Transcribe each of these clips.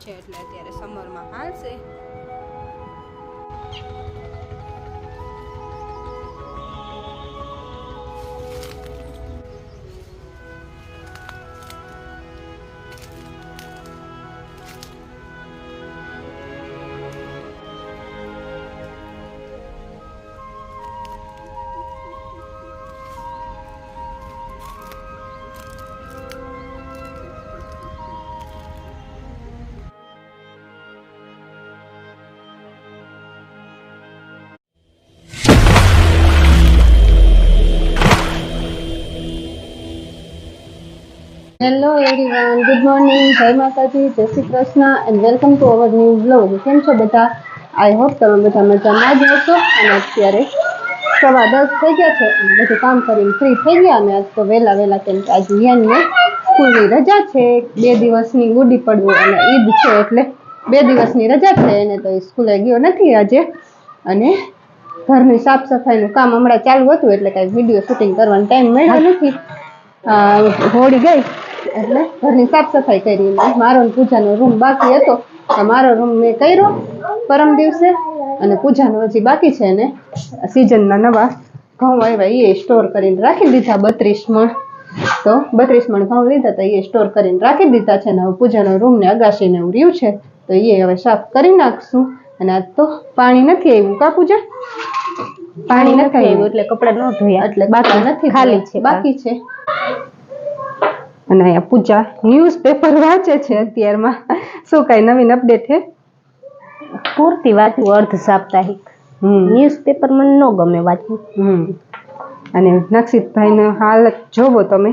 છે એટલે અત્યારે સમરમાં હાલશે. હેલો એવરીવન ગુડ મોર્નિંગ જય માતાજી, જય Shri Krishna and welcome to our new blog કેમ છો બધા? આઈ હોપ તમે બધા મજામાં જ હશો. અને અત્યારે સવા દસ થઈ ગયા છે બધું કામ કરીને ફ્રી થઈ ગયા અને આજ તો વહેલા વહેલા કેમ કે આજ યાનને સ્કૂલની રજા છે. બે દિવસની ગુડી પડવું અને ઈદ છે એટલે બે દિવસની રજા છે. એને તો સ્કૂલે ગયો નથી આજે. અને ઘરની સાફ સફાઈનું કામ હમણાં ચાલુ હતું એટલે કાંઈ વીડિયો શૂટિંગ કરવાનો ટાઈમ મળ્યો નથી. હોળી ગઈ. એટલે ઘરની સાફ સફાઈ કરી મારો ને પૂજાનો રૂમ બાકી હતો. મારો રૂમ મેં કર્યો પરમ દિવસે અને પૂજાનો હજી બાકી છે ને. સિઝનના નવા ઘઉં આવ્યા એ સ્ટોર કરીને રાખી દીધા બત્રીસ મણ તો બત્રીસ મણ ઘઉં લીધા તો એ સ્ટોર કરીને રાખી દીધા છે ને હવે પૂજાનો રૂમ ને અગાશીને એવું રહ્યું છે. તો એ હવે સાફ કરી નાખશું. અને આજ તો પાણી નથી આવ્યું કા પૂજા? પાણી નથી આવ્યું એટલે કપડા ન ધોયા. એટલે બાકી નથી ખાલી છે બાકી છે. અને અહીંયા પૂજા ન્યૂઝ પેપર વાંચે છે અત્યારમાં. શું કઈ નવીન અપડેટ છે પૂરતી વાંચવું અર્ધ સાપ્તાહિક. હમ. ન્યૂઝપેપર મને ન ગમે વાંચવું. અને નક્ષિતભાઈનો હાલત જોવો તમે.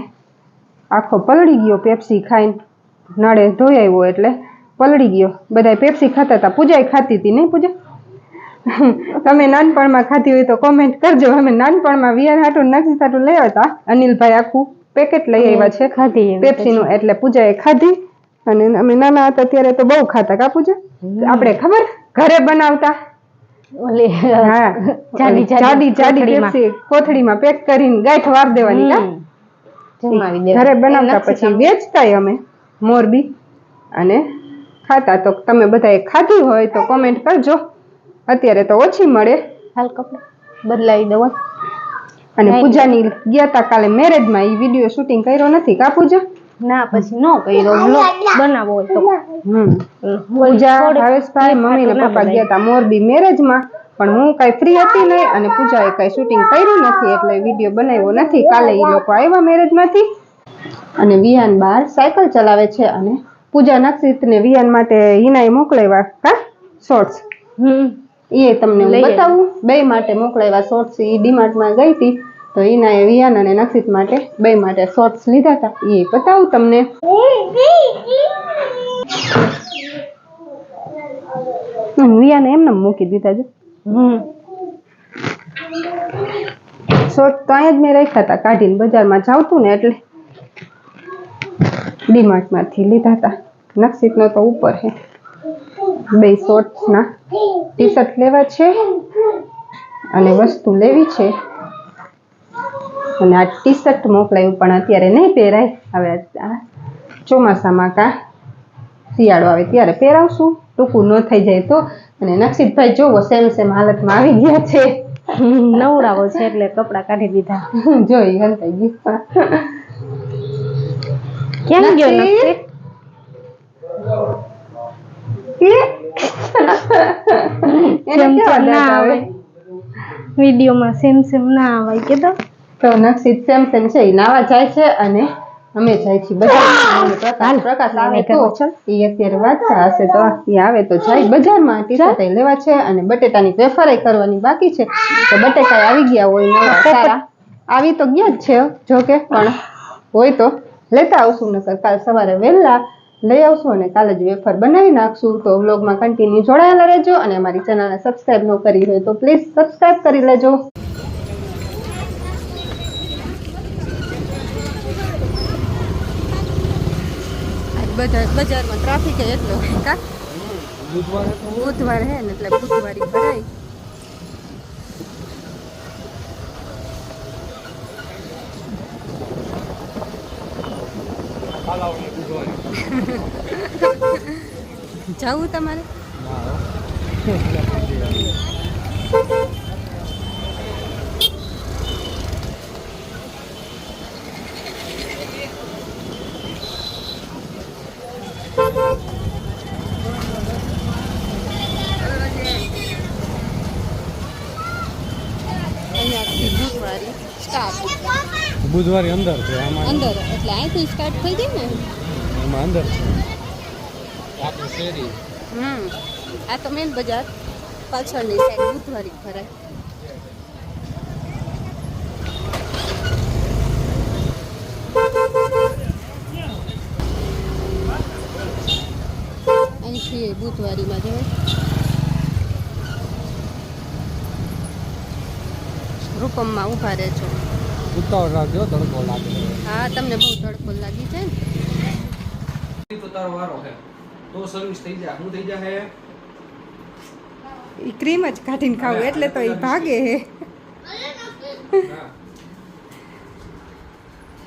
આખો પલળી ગયો પેપ્સી ખાઈને. નળે ધોઈ આવ્યો એટલે પલળી ગયો. બધા પેપ્સી ખાતા હતા પૂજાએ ખાતી હતી નહીં પૂજા? તમે નાનપણમાં ખાતી હોય તો કોમેન્ટ કરજો. અમે નાનપણમાં વિયાન હાટું નક્ષિત હાટું લઈ હતા અનિલભાઈ આખું પેકેટ લઈ આવ્યા છે. ખાધી પેપ્સીનું એટલે પૂજાએ ખાધી અને અમે નાના હતા ત્યારે તો બહુ ખાતા કા પૂજા? આપણે ખબર? ઘરે બનાવતા. ઓલી હા. જાડી જાડી જાડી કોથળીમાં. પેપ્સી કોથળીમાં પેક કરીને ગાંઠ વાર દેવાની કા? ઘરે બનાવતા પછી વેચતા વેચતાય અમે મોરબી અને ખાતા. તો તમે બધાએ ખાધી હોય તો કોમેન્ટ કરજો. અત્યારે તો ઓછી મળે. હાલ કપડા બદલાવી દઉં અને પૂજાની ગયા તા કાલે મેરેજમાં એ વીડિયો શૂટિંગ કર્યો નથી કા પૂજા? ના પછી નો કર્યો. vlog બનાવો હોય તો. હમ. પૂજા ભાવેશભાઈ મમ્મી ને પપ્પા ગયા તા મોરબી મેરેજમાં પણ હું કઈ ફ્રી હતી નહીં અને પૂજાએ કઈ શૂટિંગ કર્યું નથી એટલે વીડિયો બનાવ્યો નથી. કાલે એ લોકો આવ્યા મેરેજમાંથી અને વિહાન બહાર સાયકલ ચલાવે છે અને પૂજા નક્ષિત ને વિયાન માટે હિનાએ મોકલાવ્યા કા? શોર્ટ્સ હમ. એ તમને હું લઈ આવી. બતાવું. બે માટે મોકલાવ્યા શોર્ટ્સ એ ડીમાર્ટમાં ગઈ હતી. તો હિનાએ વિયાન અને નક્ષિત માટે બે માટે શોર્ટ્સ લીધા હતા. એ બતાવું તમને. અને વિયાને એમને મૂકી દીધા છે. હમ. શોર્ટ તો અહીંયા જ મેં રાખ્યા હતા. કાઢીને બજારમાં જાવતું ને એટલે ડીમાર્ટમાંથી લીધા હતા. નક્ષિતનો તો ઉપર છે બે શોર્ટ્સના ટી શર્ટ લેવા છે અને વસ્તુ લેવી છે. અને આ ટી શર્ટ મોકલાયું પણ અત્યારે નહીં પહેરાય. હવે આ ચોમાસામાં કા શિયાળો આવે ત્યારે પહેરાવશું. ટૂંકું ન થઈ જાય તો. અને નક્ષિતભાઈ જોવો સેમ સેમ હાલતમાં આવી ગયા છે. નવડાવો છે એટલે કપડા કાઢી દીધા. જોઈ હંતાઈ ગઈ કેમ ગયો નક્ષિત? નક્ષિત એને સેમ સેમ ના આવે. આવે વિડીયોમાં સેમ સેમ ના આવે કે તો તો નક્ષિત સેમ સેમ છે ઈ નાવા જાય છે અને અમે જાય છીએ. બજારમાં પ્રકાશ પ્રકાશ આવે તો ઈ અત્યારે વાંચતા હશે તો ઈ આવે તો જાય. બજારમાં ટી લેવા છે અને બટેટાની વેફરાઈ કરવાની બાકી છે. તો બટેટા આવી ગયા હોય નવા સારા. આવી તો ગયા જ છે જોકે પણ હોય તો લેતા આવશું નકર. કાલ સવારે વહેલા લઈ આવશું અને કાલે જ વેફર બનાવી નાખશું. તો વ્લોગમાં કન્ટિન્યુ જોડાયેલા રહેજો અને અમારી ચેનલને સબસ્ક્રાઈબ ન કરી હોય તો પ્લીઝ સબસ્ક્રાઇબ કરી લેજો. બધા બજારમાં ટ્રાફિક એટલો બુધવાર હે એટલે બુધવારી જવું તમારે? અહીંયાથી બુધવારી સ્ટાર્ટ. બુધવારે અંદર છે આમાં. અંદર એટલે અહીંથી સ્ટાર્ટ થઈ જાય ને? એમાં અંદર છે. આખી શેરી. હમ. આ તો મેન બજાર પાછળની સાઈડ બુધવારી ભરાય અહીંથી બુધવારીમાં જવાય રૂપમમાં ઊભા રહેજો. ઉતાવળ રાખજો તડકો લાગે. હા તમને બહુ તડકો લાગી છે ને. તો તારો વારો છે. તો સર્વિસ થઈ જાય હું થઈ જાય એ ક્રીમ જ કાઢીને ખાવું એટલે તો એ ભાગે. હે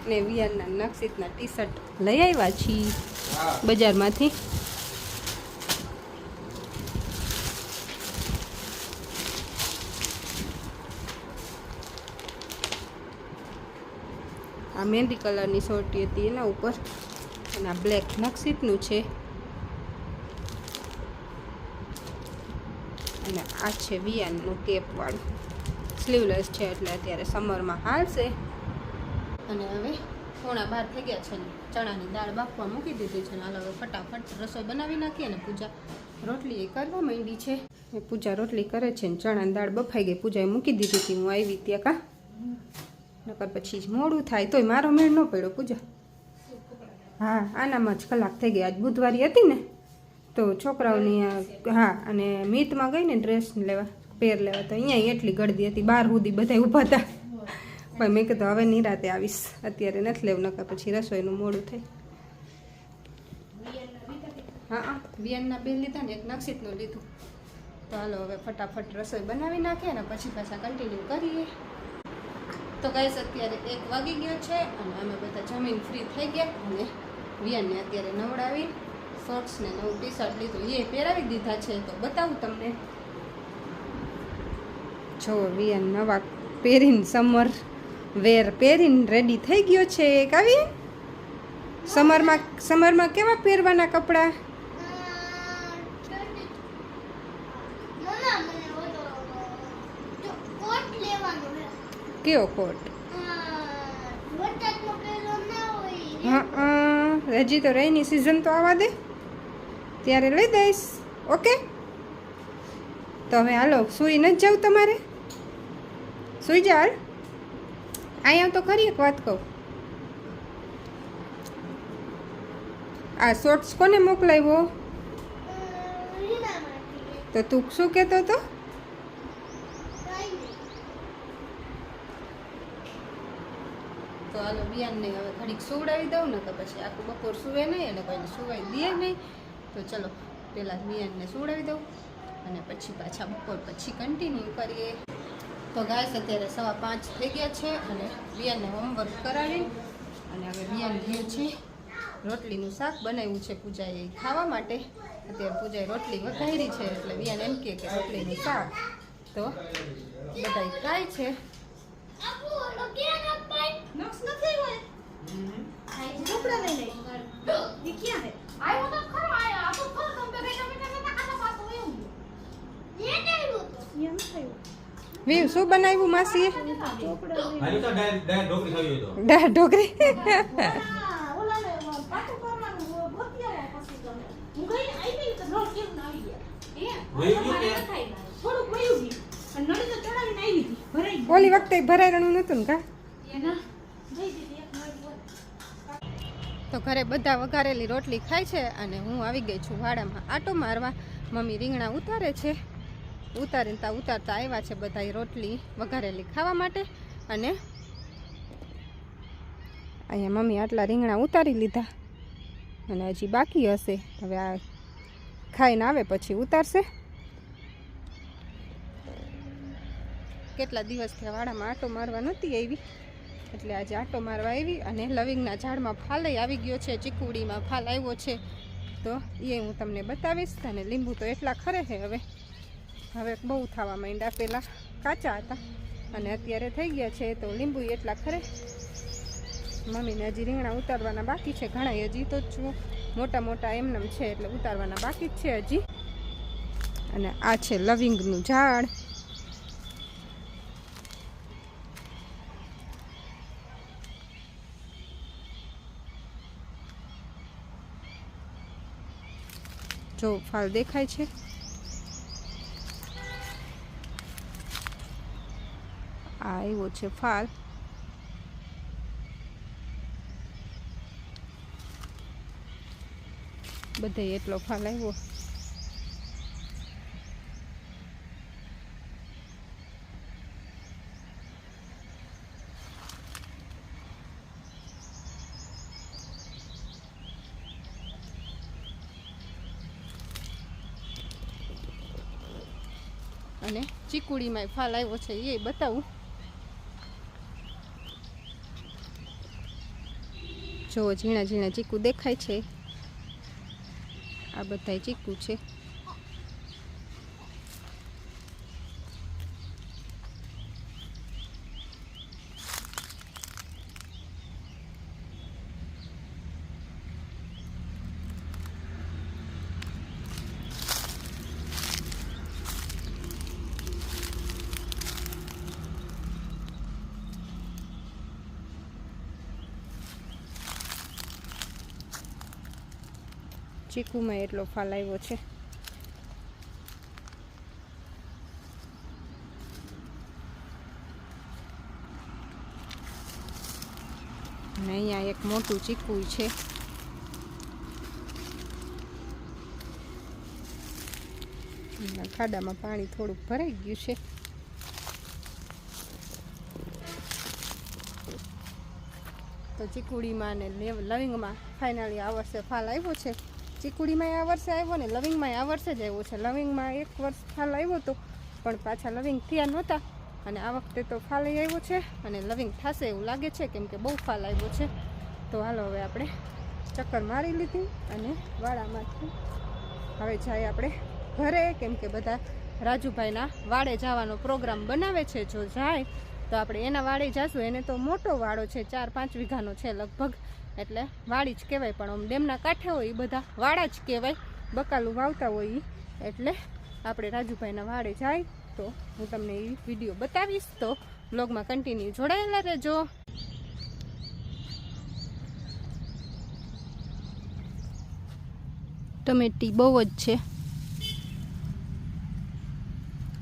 ને વિયારના નક્ષિતના ટી શર્ટ લઈ આવ્યા છીએ બજારમાંથી. આ મહેંદી કલરની સોટી હતી એના ઉપર. અને આ બ્લેક નક્ષિતનું છે. અને આ છે વિયાનનું કેપવાળું સ્લીવલેસ છે એટલે અત્યારે સમરમાં હાલશે. અને હવે પોણા બાર થઈ ગયા છે ને. ચણાની દાળ બાફવા મૂકી દીધી છે ને. હાલ હવે ફટાફટ રસોઈ બનાવી નાખીએ અને પૂજા રોટલી એ કરવા માંડી છે. એ પૂજા રોટલી કરે છે ને. ચણાની દાળ બફાઈ ગઈ. પૂજાએ મૂકી દીધી હતી. હું આવી ત્યાં કા? નકર પછી મોડું થાય. તોય મારો મેળ ન પડ્યો પૂજા. હા, આનામાં જ કલાક થઈ ગઈ આજ બુધવારી હતી ને? તો છોકરાઓની હા, અને મીતમાં ગઈ ને ડ્રેસ લેવા, પેર લેવા, તો અહીંયા એટલી ગળદી હતી. બાર સુધી બધા ઊભા હતા. પણ મેં કીધું, હવે નિરાતે આવીશ. અત્યારે નથી લેવું, નકર પછી રસોઈનું મોડું થાય. હા બિયાનના બે લીધા ને, એક નક્ષિતનું લીધું. તો હાલો, હવે ફટાફટ રસોઈ બનાવી નાખીએ ને, પછી પાછા કન્ટિન્યુ કરીએ. તો ગાઈસ અત્યારે એક વાગી ગયો છે અને અમે બધા જમીન ફ્રી થઈ ગયા અને વિયાનને અત્યારે નવડાવી શોર્ટ્સને નવું ટી શર્ટ લીધું. એ પહેરાવી દીધા છે, તો બતાવું તમને. જો વિયાન નવા પહેરીને સમર વેર પહેરીને રેડી થઈ ગયો છે કાવી સમરમાં સમરમાં કેવા પહેરવાના કપડાં મમ્મા મને ઓલો જો કોટ લેવાનો છે કેવો કોટ? ના હા હજી તો રહીની સિઝન તો આવવા દે. ત્યારે લઈ દઈશ. ઓકે તો હવે હાલો સુઈ નથી જાઉં તમારે? સુઈ જા હાલ. અહીંયા તો ખરી એક વાત કહું. આ શોર્ટ્સ કોને મોકલાવ્યો? તો તું શું કહેતો હતો કાંઈ નહીં તો હાલો બિયાનને હવે ઘડીક સુવડાવી દઉં ને તો પછી આખું બપોર સુવે નહીં અને કોઈને સુવાઈ દે નહીં. તો ચલો પહેલાં બિયાનને સુવડાવી દઉં અને પછી પાછા બપોર પછી કન્ટિન્યુ કરીએ. તો ગાય અત્યારે સવા પાંચ થઈ ગયા છે અને બિયાનને હોમવર્ક કરાવી અને હવે બિયાન ગયું છે. રોટલીનું શાક બનાવ્યું છે પૂજાએ ખાવા માટે. અત્યારે પૂજાએ રોટલી વઘારી છે એટલે બિયાન એમ કહે કે રોટલીનું શાક તો બધાય ખાય છે આપુ ઓલો ક્યાં અપાય નક્ષ નથી હોય વીવ શું બનાવ્યું માસીએ? ચોપડા તો ખાવી હોય ઢોકરી ઓલા ને પાટું કરવાનું ગોતિયા પછી તમે હું ગઈ આવી તો રોજ કેમ આવી ગયા. એ ગયું કે? થોડુંક વયું ગયું. અને નળી તો ચડાવીને આવી હતી ભરાઈ ઓલી વખતે ભરાઈ રણું નતું કા? એના જઈ દીધી. તો ઘરે બધા વઘારેલી રોટલી ખાય છે અને હું આવી ગઈ છું વાડામાં. આટો મારવા મમ્મી રીંગણા ઉતારે છે. ઉતારીને ઉતારતા આવ્યા છે બધા રોટલી વઘારેલી ખાવા માટે અને અહીંયા મમ્મી આટલા રીંગણા ઉતારી લીધા અને હજી બાકી હશે. હવે આ ખાઈને આવે પછી ઉતારશે. કેટલા દિવસથી વાડામાં આટો મારવા નહોતી આવી? એટલે આજે આટો મારવા આવી અને લવિંગના ઝાડમાં ફાલય આવી ગયો છે, ચીકુડીમાં ફાલ આવ્યો છે. તો એ હું તમને બતાવીશ અને લીંબુ તો એટલા ખરે છે હવે. હવે બહુ થવા માંડ્યા પહેલાં કાચા હતા અને અત્યારે થઈ ગયા છે, તો લીંબુ એટલા ખરે. મમ્મીને હજી રીંગણા ઉતારવાના બાકી છે ઘણા હજી તો જો મોટા મોટા એમનેમ છે, એટલે ઉતારવાના બાકી છે હજી. અને આ છે લવિંગનું ઝાડ. જો ફાલ દેખાય છે. આ આવ્યો છે ફાલ. બધે એટલો ફાલ આવ્યો અને ચીકુડીમાં ફાલ આવ્યો છે, એ બતાવું. જો ઝીણા ઝીણા ચીકુ દેખાય છે. આ બધા ચીકુ છે. ચીકુમાં એટલો ફાલ આવ્યો છે. અને અહીંયા એક મોટું ચીકુ છે. ખાડામાં પાણી થોડુંક ભરાઈ ગયું છે. તો ચીકુડીમાં ને લેવ- લવિંગમાં ફાઇનલી આ વર્ષે ફાલ આવ્યો છે. ચીકુડીમાં આ વર્ષે આવ્યો ને, લવિંગમાં આ વર્ષે જ આવ્યો છે. લવિંગમાં એક વર્ષ ફાલ આવ્યો હતો પણ પાછા લવિંગ થયા નહોતા. અને આ વખતે તો ફાલ આવ્યો છે અને લવિંગ થશે એવું લાગે છે કેમ કે બહુ ફાલ આવ્યો છે. તો હાલો હવે આપણે ચક્કર મારી લીધી અને વાડામાંથી હવે જાય આપણે ઘરે, કેમ કે બધા રાજુભાઈના વાડે જવાનો પ્રોગ્રામ બનાવે છે. જો જાય તો આપણે એના વાડે જાશું. એને તો મોટો વાડો છે, ચાર પાંચ વીઘાનો છે લગભગ. એટલે વાડી જ કહેવાય, પણ આમ ડેમના કાંઠે હોય એ બધા વાડા જ કહેવાય. બકાલું વાવતા હોય એ એટલે આપણે રાજુભાઈના વાડે જાય તો હું તમને એ વીડિયો બતાવીશ. તો બ્લોગમાં કન્ટિન્યુ જોડાયેલા રહેજો. ટમેટી બહુ જ છે.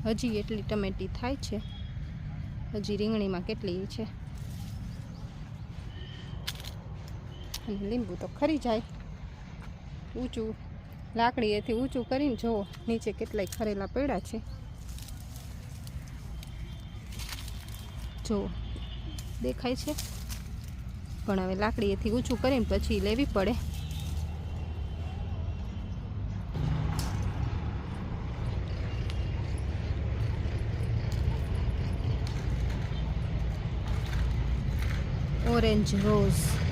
હજી એટલી ટમેટી થાય છે. હજી રીંગણીમાં કેટલી છે? અને લીંબુ તો ખરી જાય. ઊંચું, લાકડીએથી ઊંચું કરીને જુઓ, નીચે કેટલાય ખરેલા પડ્યા છે. જુઓ, દેખાય છે? પણ હવે લાકડીએથી ઊંચું કરીને પછી લેવી પડે. Orange rose.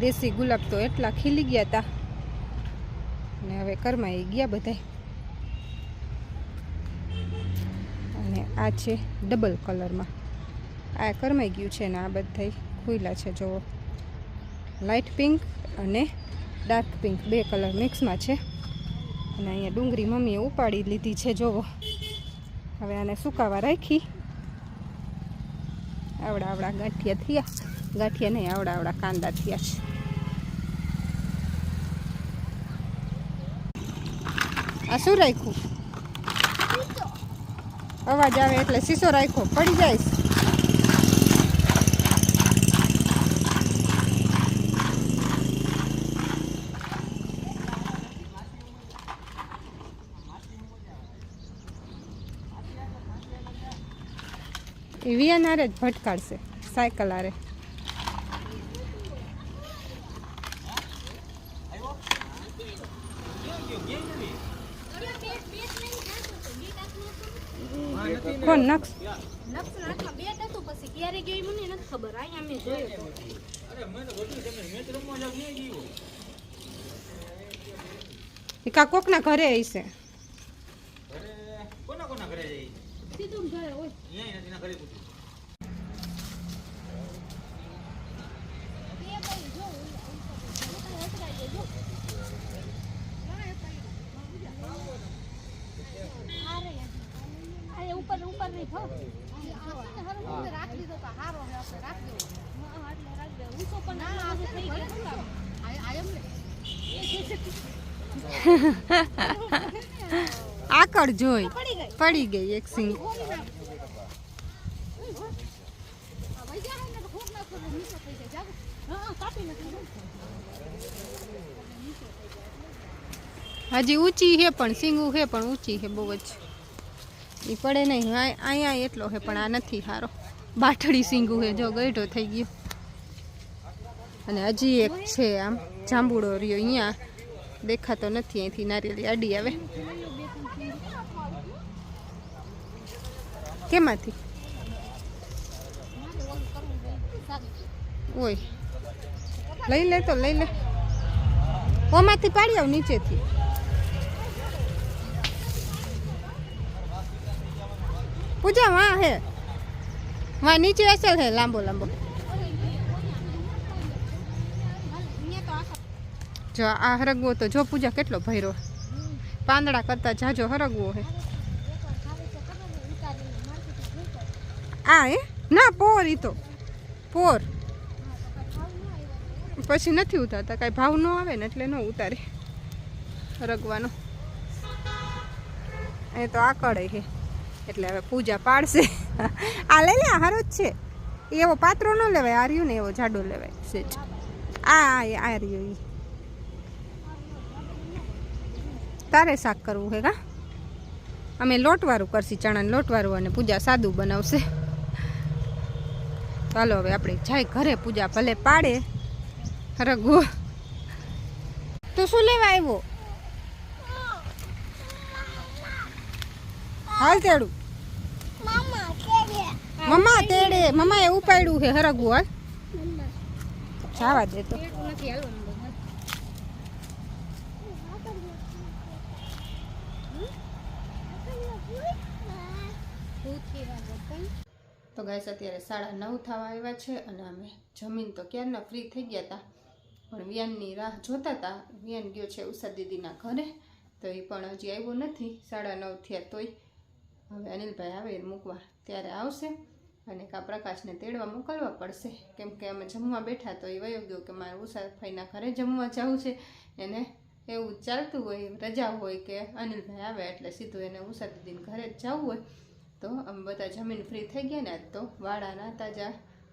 દેશી ગુલાબ તો એટલા ખીલી ગયા હતા અને હવે કરમાઈ ગયા બધા અને આ છે ડબલ કલરમાં. આ કરમાઈ ગયું છે ને આ બધા ખુલ્લા છે જુઓ લાઇટ પિંક અને ડાર્ક પિંક બે કલર મિક્સમાં છે. અને અહીંયા ડુંગળી મમ્મીએ ઉપાડી લીધી છે, જોવો. હવે આને સુકાવા રાખી. આવડા આવડા ગાંઠિયા થયા. ગાંઠિયા નહીં આવડા આવડા કાંદા થયા છે. આ શું રાખ્યું? અવાજ આવે એટલે શીશો રાખ્યો. પડી જાય. એ વિયાન આરે જ ભટકાડશે. સાયકલ આરે કોણ નક્ષ નક્ષ નાખવા બે હતું પછી ક્યારે ગયો એ મને નથી ખબર અહીંયા મેં જોયો તો અરે મેં તો બધું તમે મેં તો રમવા જાવ નહીં ગયો એ કા કોકના ઘરે હશે ઘરે કોના કોના ઘરે જઈ સીધું ઘરે હોય. અહીંયા નથી ના ઘરે પૂછ્યું આ ઉપર ઉપર નહીં થો રાખી દીધો તો હારો હે આપણે રાખી દો એટલે રાખી દો ઊંચો પણ ના થઈ ગયો આ એમ ને આકડ જોઈ. પડી ગઈ એક સિંગ હજી ઊંચી છે પણ, સિંગુ છે પણ ઊંચી છે બહુ જ. એ પડે નહીં અહીંયા એટલો છે પણ આ નથી સારો બાટડી સિંગુ છે જો ગયઢો થઈ ગયો. અને હજી એક છે આમ, જાંબુડો રહ્યો અહીંયા. દેખાતો નથી અહીંથી નારિયેળી આડી આવે. કેમાંથી? ઓય. લઈ લે તો લઈ લે. ઓમાંથી પાડી આવ નીચેથી. પૂજા, વાં હે. વાં નીચે અસલ હે, લાંબો લાંબો. જો આ હરગવો તો જો પૂજા કેટલો ભર્યો પાંદડા કરતા જાજો હરગવો હે. આ હે? ના, પોર ઈ તો. પોર. પછી નથી ઉતારતા, કાંઈ ભાવ ન આવે ને એટલે ન ઉતારે રગવાનો એ તો આકડે છે એટલે હવે પૂજા પાડશે. આ લઈ લે હારો જ છે. એવો પાત્રો ન લેવાય આ રહ્યું ને એવો જાડો લેવાય. સેજ. આ આ એ આ રહ્યો ઈ તારે શાક કરવું હે કા? અમે લોટવાળું કરશી ચણાને લોટવાળું અને પૂજા સાદું બનાવશે. ચાલો હવે આપણે જાય ઘરે પૂજા ભલે પાડે. રઘુ. તું શું લેવા આવ્યો? હાલ તેડું. મમ્મા તેડે. મમ્મા એ ઉપાડ્યું છે હરગુ હાલ. જવા દે તો. નથી હાલવાનું તો ગાઈસ અત્યારે સાડા નવ થવા આવ્યા છે અને અમે જમીન તો ક્યારના ફ્રી થઈ ગયા હતા પણ વિયાનની રાહ જોતા હતા વિયાન ગયો છે ઉષા દીદીના ઘરે, તો એ પણ હજી આવ્યો નથી, સાડા નવ થયા તોય. હવે અનિલભાઈ આવે મૂકવા, ત્યારે આવશે અને કા પ્રકાશને તેડવા મોકલવા પડશે. કેમ કે અમે જમવા બેઠા તો એ વયો ગયો કે મારે ઉષાભાઈના ઘરે જમવા જવું છે. એને એવું ચાલતું હોય, રજા હોય કે અનિલભાઈ આવે એટલે સીધું એને ઉષા દીદીને ઘરે જ જવું હોય. તો અમે બધા જમીન ફ્રી થઈ ગયા ને આજ તો વાડાના તાજા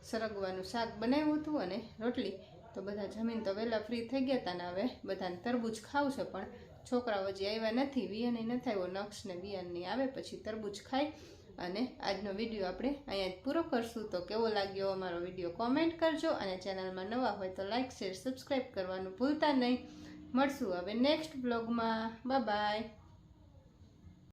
સરગવાનું શાક બનાવ્યું હતું અને રોટલી. તો બધા જમીન તો વહેલા ફ્રી થઈ ગયા હતા ને હવે બધાને તરબૂચ ખાવું છે પણ છોકરાઓ હજી આવ્યા નથી, વિયન નથી આવ્યો નક્ષ ને વિયનની આવે પછી તરબૂચ ખાય. અને આજનો વીડિયો આપણે અહીંયા જ પૂરો કરશું. તો કેવો લાગ્યો અમારો વીડિયો કોમેન્ટ કરજો અને ચેનલમાં નવા હોય તો લાઇક શેર સબસ્ક્રાઈબ કરવાનું ભૂલતા નહીં. મળશું હવે નેક્સ્ટ બ્લોગમાં બાય